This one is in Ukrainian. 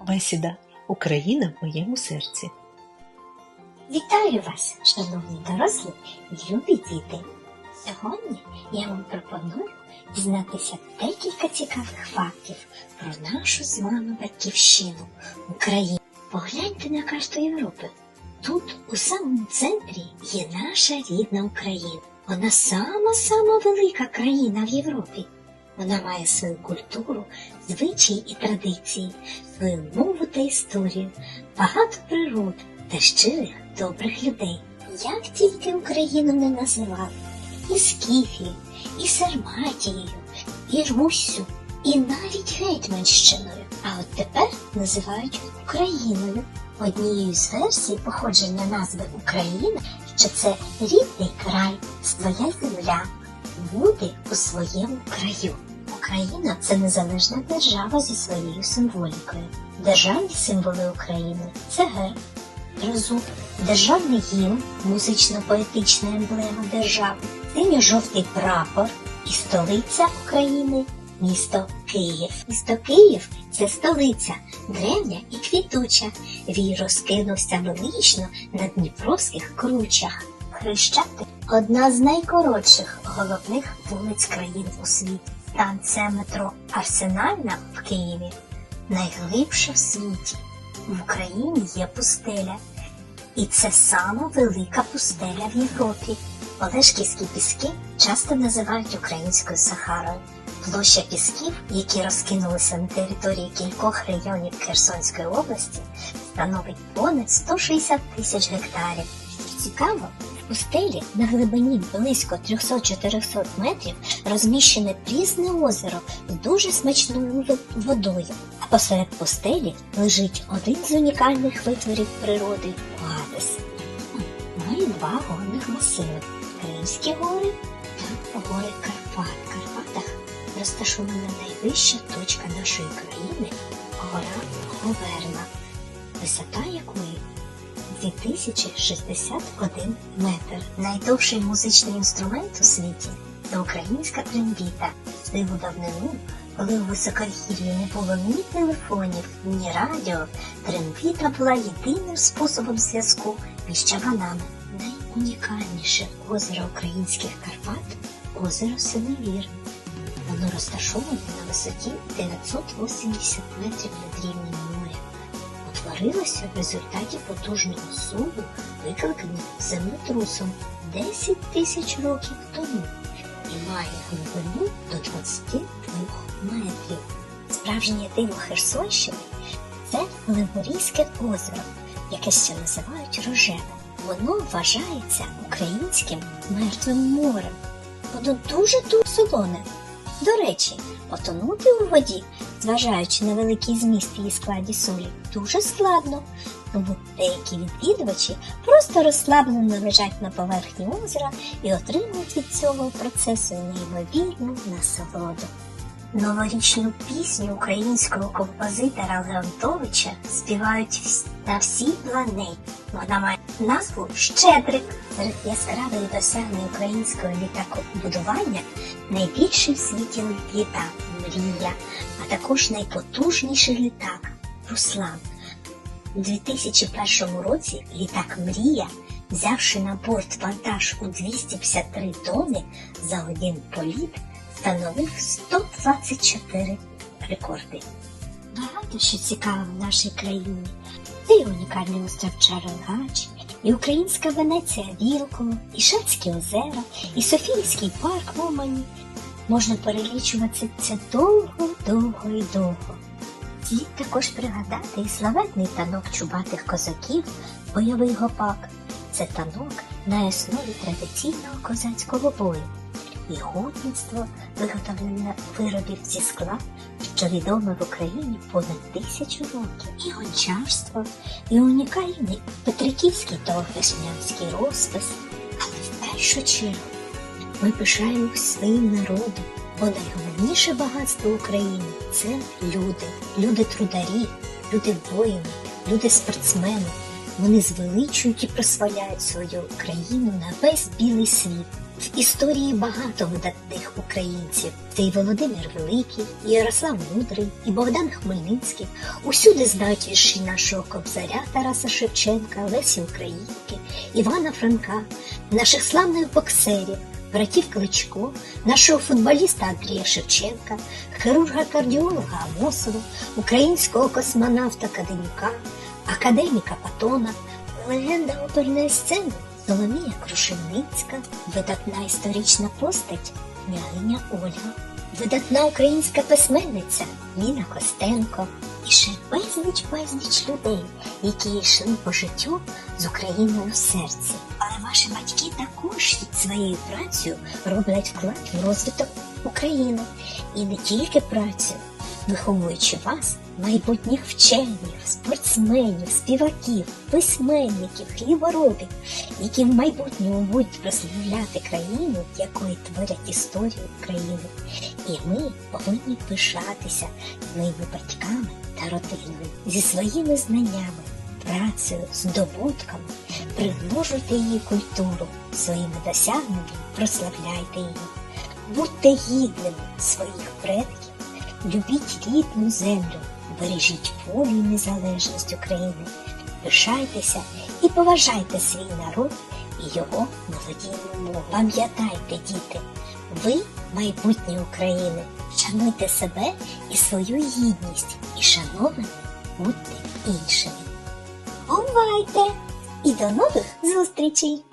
Бесіда Україна в моєму серці. Вітаю вас, шановні дорослі і любі діти! Сьогодні я вам пропоную дізнатися декілька цікавих фактів про нашу з вами батьківщину Україну. Погляньте на карту Європи. Тут, у самому центрі, є наша рідна Україна. Вона сама-сама велика країна в Європі. Вона має свою культуру, звичаї і традиції, свою мову та історію, багато природ та щирих добрих людей. Як тільки Україну не називали, і Скіфією, і Сарматією, і Руссю, і навіть Гетьманщиною. А от тепер називають Україною. Однією з версій походження назви Україна, що це рідний край, своя земля, люди у своєму краю. Україна це незалежна держава зі своєю символікою. Державні символи України це герб, тризуб, державний гімн, музично-поетична емблема держави, синьо-жовтий прапор і столиця України місто Київ. Місто Київ це столиця, древня і квітуча. Вій розкинувся велично на дніпровських кручах. Хрещатик одна з найкоротших головних вулиць країн у світі. Станція метро Арсенальна в Києві найглибша в світі. В Україні є пустеля, і це сама велика пустеля в Європі. Олешківські піски часто називають українською Сахарою. Площа пісків, які розкинулися на території кількох районів Херсонської області, становить понад 160 тисяч гектарів. Цікаво, в пустелі на глибині близько 300-400 метрів розміщене прісне озеро з дуже смачною водою. А посеред пустелі лежить один з унікальних витворів природи Оадис. Має два горних масиви Кримські гори та гори Карпат. В Карпатах розташована найвища точка нашої країни гора Говерна, висота якої 2061 метр. Найдовший музичний інструмент у світі це українська трембіта. В сиву давнину, коли у високогір'ї не було ні телефонів, ні радіо, трембіта була єдиним способом зв'язку між чабанами. Найунікальніше озеро українських Карпат озеро Синевір. Воно розташоване на висоті 980 метрів над рівнем моря. Утворилося в результаті потужного суву, викликаного землетрусом 10 тисяч років тому і має глибину до 22 метрів. Справжнє диво Херсонщини це Ливорійське озеро, яке ще називають рожевим. Воно вважається українським мертвим морем. Воно дуже дуже солоне. До речі, потонути у воді, зважаючи на великий зміст її складі солі, дуже складно. Тому деякі відвідувачі просто розслаблено лежать на поверхні озера і отримують від цього процесу неймовірну насолоду. Новорічну пісню українського композитора Леонтовича співають на всій планеті. Вона має назву Щедрик. Серед яскравих досягнень українського літакобудування найбільший в світі літак Мрія, а також найпотужніший літак Руслан. У 2001 році літак Мрія, взявши на борт вантаж у 253 тонни за один політ, становив 124 рекорди. Багато що цікаво в нашій країні. І унікальний остров Чарогач, і українська Венеція Вілково, і Шацькі озера, і Софійський парк в Умані. Можна перелічувати це довго, довго і довго. Слід також пригадати і славетний танок чубатих козаків бойовий гопак. Це танок на основі традиційного козацького бою і гутництво, виготовлення виробів зі скла, що відоме в Україні понад тисячу років, і гончарство, і унікальний Петриківський та Вишнянський розпис. Але в першу чергу ми пишаємось своїм народом, бо найголовніше багатство України це люди, люди трударі, люди воїни, люди спортсмени. Вони звеличують і прославляють свою країну на весь білий світ. В історії багато видатних українців. Це і Володимир Великий, і Ярослав Мудрий, і Богдан Хмельницький. Усюди знають вірші нашого кобзаря Тараса Шевченка, Лесі Українки, Івана Франка, наших славних боксерів, братів Кличко, нашого футболіста Андрія Шевченка, хірурга-кардіолога Амосова, українського космонавта Каденюка, академіка Патона, легенда оперної сцени Соломія Крушельницька, видатна історична постать княгиня Ольга, видатна українська письменниця Ніна Костенко і ще безліч безліч людей, які йшли по життю з Україною в серці. Але ваші батьки також своєю працею роблять вклад в розвиток України і не тільки працю, виховуючи вас, майбутніх вчених, спортсменів, співаків, письменників, хліборобів, які в майбутньому будуть прославляти країну, якої творять історію України. І ми повинні пишатися моїми батьками та родиною зі своїми знаннями, працею, здобутками, примножуйте її культуру, своїми досягненнями прославляйте її. Будьте гідними своїх предків, любіть рідну землю, бережіть волю і незалежність України, пишайтеся і поважайте свій народ і його молодійну мову. Пам'ятайте, діти, ви майбутнє України. Шануйте себе і свою гідність, і шанованими будьте іншими. Бувайте! І до нових зустрічей!